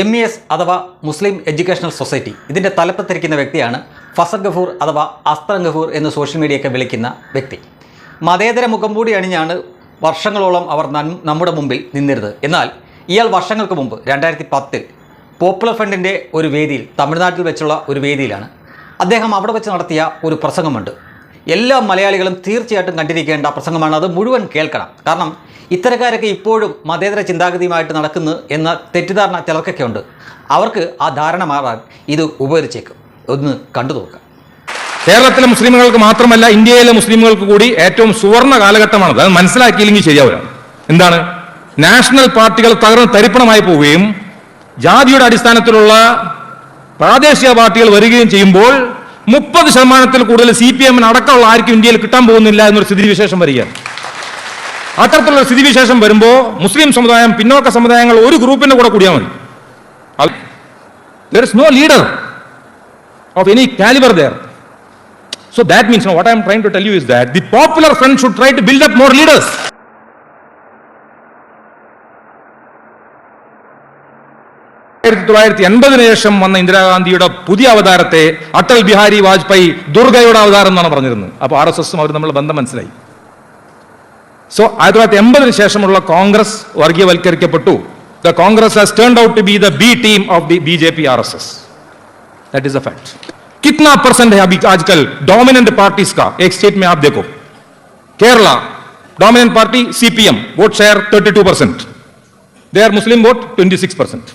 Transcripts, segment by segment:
M E S അഥവാ മുസ്ലിം educational society. ഇതിന്റെ തലപ്പത്തിരിക്കുന്ന വ്യക്തിയാണ് ഫസൽ ഗഫൂർ അഥവാ അസ്തർ ഗഫൂർ എന്ന് സോഷ്യൽ മീഡിയയൊക്കെ വിളിക്കുന്ന വ്യക്തി. മതേതര മുഖം കൂടി അണിഞ്ഞാണ് വർഷങ്ങളോളം അവർ നമ്മുടെ മുമ്പിൽ നിന്നിരുന്നത്. എന്നാൽ ഇയാൾ വർഷങ്ങൾക്ക് മുമ്പ് രണ്ടായിരത്തി പത്തിൽ പോപ്പുലർ ഫ്രണ്ടിന്റെ ഒരു വേദിയിൽ തമിഴ്നാട്ടിൽ വെച്ചുള്ള ഒരു വേദിയിലാണ്. അദ്ദേഹം അവിടെ വെച്ച് നടത്തിയ ഒരു പ്രസംഗമുണ്ട്. എല്ലാ മലയാളികളും തീർച്ചയായിട്ടും കണ്ടിരിക്കേണ്ട പ്രസംഗമാണ്. അത് മുഴുവൻ കേൾക്കണം. കാരണം ഇത്തരക്കാരൊക്കെ ഇപ്പോഴും മതേതര ചിന്താഗതിയുമായിട്ട് നടക്കുന്നു എന്ന തെറ്റിദ്ധാരണ ചിലർക്കൊക്കെ ഉണ്ട്. അവർക്ക് ആ ധാരണ മാറാൻ ഇത് ഉപകരിച്ചേക്കും. ഒന്ന് കണ്ടു നോക്കാം കേരളത്തിലെ മുസ്ലിമുകൾക്ക് മാത്രമല്ല ഇന്ത്യയിലെ മുസ്ലിമുകൾക്ക് കൂടി ഏറ്റവും സുവർണ കാലഘട്ടമാണത്. അത് മനസ്സിലാക്കിയില്ലെങ്കിൽ ശരിയാവില്ല. എന്താണ്? നാഷണൽ പാർട്ടികൾ തകർന്ന് തരിപ്പണമായി പോവുകയും ജാതിയുടെ അടിസ്ഥാനത്തിലുള്ള പ്രാദേശിക പാർട്ടികൾ വരികയും ചെയ്യുമ്പോൾ മുപ്പത് ശതമാനത്തിൽ കൂടുതൽ സി പി എമ്മിന് അടക്കമുള്ള ആർക്കും ഇന്ത്യയിൽ കിട്ടാൻ പോകുന്നില്ല എന്നൊരു സ്ഥിതിവിശേഷം വരികയാണ് അത്തരത്തിലുള്ള സ്ഥിതിവിശേഷം വരുമ്പോൾ മുസ്ലിം സമുദായം പിന്നോക്ക സമുദായങ്ങൾ ഒരു ഗ്രൂപ്പിന്റെ കൂടെ കൂടിയാൽ മതി. No leader of any caliber there so that means what I'm try to tell you is that the popular front should try to build up more more ആയിരത്തി തൊള്ളായിരത്തി എൺപതിന് ശേഷം വന്ന ഇന്ദിരാഗാന്ധിയുടെ പുതിയ അവതാരത്തെ അടൽ ബിഹാരി വാജ്പേയി ദുർഗയുടെ അവതാരം എന്നാണ് പറഞ്ഞിരുന്നത് അപ്പോൾ ആർ എസ് എസും അവർ നമ്മൾ ബന്ധം മനസ്സിലായി സോ ആയിരത്തി തൊള്ളായിരത്തി എൺപതിന് ശേഷമുള്ള Congress വർഗീയവൽക്കരിക്കപ്പെട്ടു the Congress has turned out to be the B team of the B J P R S S that is a fact कितना परसेंट है अभी आजकल डोमिनेंट पार्टीज का एक स्टेट में आप देखो Kerala dominant party CPM vote share 32 percent they are Muslim vote 26 percent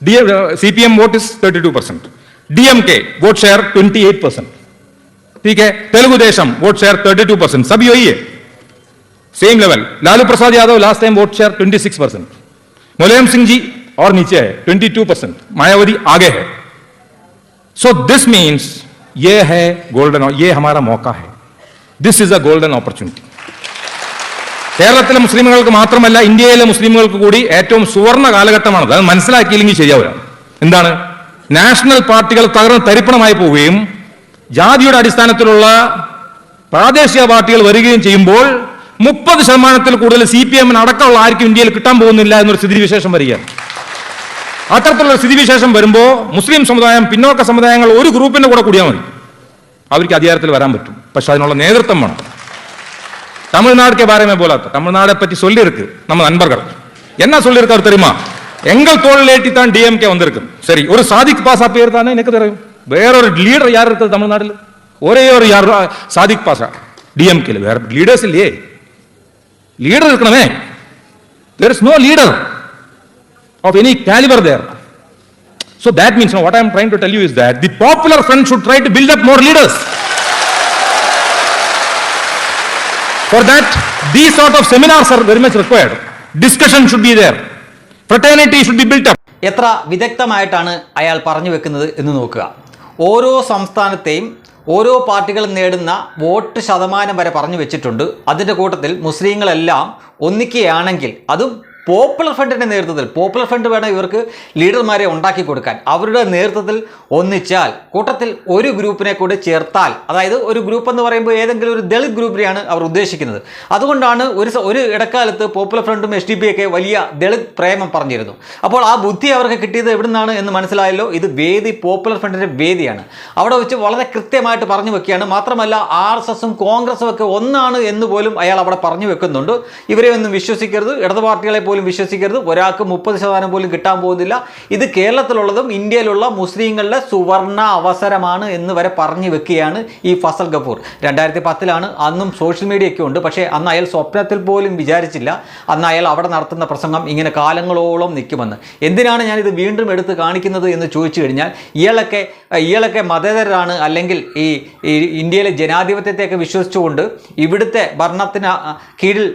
DM, uh, CPM vote is 32%. DMK vote share 28%. ठीक है? Telugu Desam vote share 32 percent सभी यही है। Same level Lalu Prasad Yadav last time vote share 26 percent Mulayam Singh ji और नीचे है 22 percent Mayawati आगे है। सो दिस मीन्स ये है गोल्डन ये हमारा मौका है। This is a golden opportunity കേരളത്തിലെ മുസ്ലിമുകൾക്ക് മാത്രമല്ല ഇന്ത്യയിലെ മുസ്ലിമുകൾക്ക് കൂടി ഏറ്റവും സുവർണ കാലഘട്ടമാണത്. അത് മനസ്സിലാക്കിയില്ലെങ്കിൽ ശരിയാവില്ല. എന്താണ്? നാഷണൽ പാർട്ടികൾ തകർന്ന് തരിപ്പണമായി പോവുകയും ജാതിയുടെ അടിസ്ഥാനത്തിലുള്ള പ്രാദേശിക പാർട്ടികൾ വരികയും ചെയ്യുമ്പോൾ മുപ്പത് ശതമാനത്തിൽ കൂടുതൽ സി പി എമ്മിന് അടക്കമുള്ള ആർക്കും ഇന്ത്യയിൽ കിട്ടാൻ പോകുന്നില്ല എന്നൊരു സ്ഥിതിവിശേഷം വരികയാണ്. അത്തരത്തിലുള്ള സ്ഥിതിവിശേഷം വരുമ്പോൾ മുസ്ലിം സമുദായം പിന്നോക്ക സമുദായങ്ങൾ ഒരു ഗ്രൂപ്പിന്റെ കൂടെ കൂടിയാൽ മതി. അവർക്ക് അധികാരത്തിൽ വരാൻ പറ്റും. പക്ഷെ അതിനുള്ള നേതൃത്വം വേണം. தமிழ்நாடுக்கே கே பாரே போலா தமிழ்நாடை பற்றி சொல்லியிருக்கு நம்ம நண்பர்கள். என்ன சொல்லியிருக்காரு தெரியுமா? எங்கள் தோல்லேட்டி தான் டிஎம்கே வந்திருக்கு. சரி ஒரு சாதிக் பாசா பேர் தானே எனக்கு தெரியும். வேறொரு லீடர் யார் இருக்குது தமிழ்நாட்டில்? ஒரே ஒரு யார் சாதிக் பாசா டிஎம்கேல வேற லீடர்ஸ் இல்லையே. லீடர் இருக்கணுமே. There is no leader of any caliber there So that means you know, what I tell trying to tell you is that the popular front should try to build. For that, these sort of seminars are very much required. Discussion should be there. Fraternity should be built up. എത്ര വിദഗ്ധമായിട്ടാണ് അയാൾ പറഞ്ഞു വെക്കുന്നത് എന്ന് നോക്കുക ഓരോ സംസ്ഥാനത്തെയും ഓരോ പാർട്ടികൾ നേടുന്ന വോട്ട് ശതമാനം വരെ പറഞ്ഞു വെച്ചിട്ടുണ്ട് അതിന്റെ കൂട്ടത്തിൽ മുസ്ലിങ്ങളെല്ലാം ഒന്നിക്കുകയാണെങ്കിൽ അതും പോപ്പുലർ ഫ്രണ്ടിന്റെ നേതൃത്വത്തിൽ പോപ്പുലർ ഫ്രണ്ട് വേണം ഇവർക്ക് ലീഡർമാരെ ഉണ്ടാക്കി കൊടുക്കാൻ. അവരുടെ നേതൃത്വത്തിൽ ഒന്നിച്ചാൽ കൂട്ടത്തിൽ ഒരു ഗ്രൂപ്പിനെ കൂടി ചേർത്താൽ അതായത് ഒരു ഗ്രൂപ്പ് എന്ന് പറയുമ്പോൾ ഏതെങ്കിലും ഒരു ദളിത് ഗ്രൂപ്പിനെയാണ് അവർ ഉദ്ദേശിക്കുന്നത്. അതുകൊണ്ടാണ് ഒരു ഒരു ഇടക്കാലത്ത് പോപ്പുലർ ഫ്രണ്ടും എസ് ഡി ഒക്കെ വലിയ ദളിത് പ്രേമം പറഞ്ഞിരുന്നു. അപ്പോൾ ആ ബുദ്ധി അവർക്ക് കിട്ടിയത് എവിടെ നിന്നാണ് എന്ന് മനസ്സിലായല്ലോ? ഇത് വേദി പോപ്പുലർ ഫ്രണ്ടിന്റെ വേദിയാണ്. അവിടെ വെച്ച് വളരെ കൃത്യമായിട്ട് പറഞ്ഞു വെക്കുകയാണ്. മാത്രമല്ല ആർ എസ് എസും കോൺഗ്രസും ഒക്കെ ഒന്നാണ് എന്ന് പോലും അയാൾ അവിടെ പറഞ്ഞു വെക്കുന്നുണ്ട്. ഇവരെ ഒന്നും വിശ്വസിക്കരുത്. ഇടതു പാർട്ടികളെ വിശ്വസിക്കരുത്. ഒരാൾക്ക് മുപ്പത് ശതമാനം പോലും കിട്ടാൻ പോകുന്നില്ല. ഇത് കേരളത്തിലുള്ളതും ഇന്ത്യയിലുള്ള മുസ്ലിങ്ങളുടെ സുവർണ അവസരമാണ് എന്ന് വരെ പറഞ്ഞു വെക്കുകയാണ് ഈ ഫസൽ ഗഫൂർ. രണ്ടായിരത്തി പത്തിലാണ് അന്നും സോഷ്യൽ മീഡിയ ഒക്കെ ഉണ്ട്. പക്ഷേ അന്ന് അയാൾ സ്വപ്നത്തിൽ പോലും വിചാരിച്ചില്ല. അന്ന് അയാൾ അവിടെ നടത്തുന്ന പ്രസംഗം ഇങ്ങനെ കാലങ്ങളോളം നിൽക്കുമെന്ന്. എന്തിനാണ് ഞാനിത് വീണ്ടും എടുത്ത് കാണിക്കുന്നത് എന്ന് ചോദിച്ചു കഴിഞ്ഞാൽ ഇയാളൊക്കെ ഇയാളൊക്കെ മതേതരാണ് അല്ലെങ്കിൽ ഈ ഇന്ത്യയിലെ ജനാധിപത്യത്തെയൊക്കെ വിശ്വസിച്ചുകൊണ്ട് ഇവിടുത്തെ ഭരണത്തിന് കീഴിൽ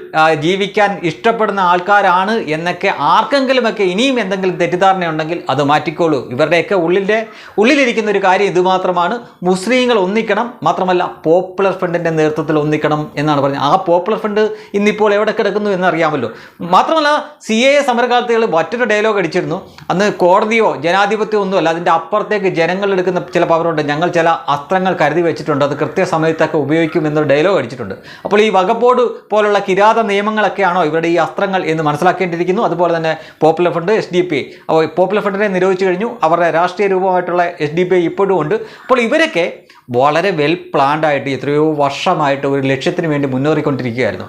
ജീവിക്കാൻ ഇഷ്ടപ്പെടുന്ന ആൾക്കാരാണ് എന്നൊക്കെ ആർക്കെങ്കിലുമൊക്കെ ഇനിയും എന്തെങ്കിലും തെറ്റിദ്ധാരണ ഉണ്ടെങ്കിൽ അത് മാറ്റിക്കോളൂ. ഇവരുടെയൊക്കെ ഉള്ളിന്റെ ഉള്ളിലിരിക്കുന്ന ഒരു കാര്യം ഇതുമാത്രമാണ് മുസ്ലിങ്ങൾ ഒന്നിക്കണം മാത്രമല്ല പോപ്പുലർ ഫ്രണ്ടിന്റെ നേതൃത്വത്തിൽ ഒന്നിക്കണം എന്നാണ് പറഞ്ഞത്. ആ പോപ്പുലർ ഫ്രണ്ട് ഇന്നിപ്പോൾ എവിടെ കിടക്കുന്നു എന്നറിയാമല്ലോ. മാത്രമല്ല സി എ സമരകാലത്തുകൾ മറ്റൊരു ഡയലോഗ് അടിച്ചിരുന്നു. അന്ന് കോടതിയോ ജനാധിപത്യമോ ഒന്നുമല്ല അതിന്റെ അപ്പുറത്തേക്ക് ജനങ്ങൾ എടുക്കുന്ന ചില പവറുണ്ട് ഞങ്ങൾ ചില അസ്ത്രങ്ങൾ കരുതി വെച്ചിട്ടുണ്ട്. അത് കൃത്യസമയത്തൊക്കെ ഉപയോഗിക്കും എന്നൊരു ഡയലോഗ് അടിച്ചിട്ടുണ്ട്. അപ്പോൾ ഈ വകപ്പോട് പോലുള്ള കിരാത നിയമങ്ങളൊക്കെയാണോ ഇവരുടെ ഈ അസ്ത്രങ്ങൾ എന്ന് മനസ്സിലാക്കി ഇല്ലാതാക്കേണ്ടിയിരിക്കുന്നു അതുപോലെ തന്നെ popular front S D P അപ്പോൾ പോപ്പുലർ ഫ്രണ്ടിനെ നിരോധിച്ചു കഴിഞ്ഞു. അവരുടെ രാഷ്ട്രീയ രൂപമായിട്ടുള്ള എസ് ഡി പി ഇപ്പോഴും ഉണ്ട്. അപ്പോൾ ഇവരൊക്കെ വളരെ വെൽ പ്ലാൻഡ് ആയിട്ട് എത്രയോ വർഷമായിട്ട് ഒരു ലക്ഷ്യത്തിന് വേണ്ടി മുന്നേറിക്കൊണ്ടിരിക്കുകയായിരുന്നു.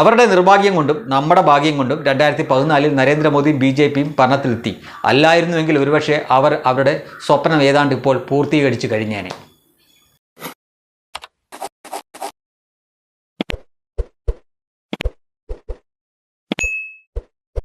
അവരുടെ നിർഭാഗ്യം കൊണ്ടും നമ്മുടെ ഭാഗ്യം കൊണ്ടും രണ്ടായിരത്തി പതിനാലിൽ നരേന്ദ്രമോദിയും ബി ജെ പിയും ഭരണത്തിലെത്തി. അല്ലായിരുന്നുവെങ്കിൽ ഒരുപക്ഷെ അവർ അവരുടെ സ്വപ്നം ഏതാണ്ട് ഇപ്പോൾ പൂർത്തീകരിച്ച് കഴിഞ്ഞേനെ.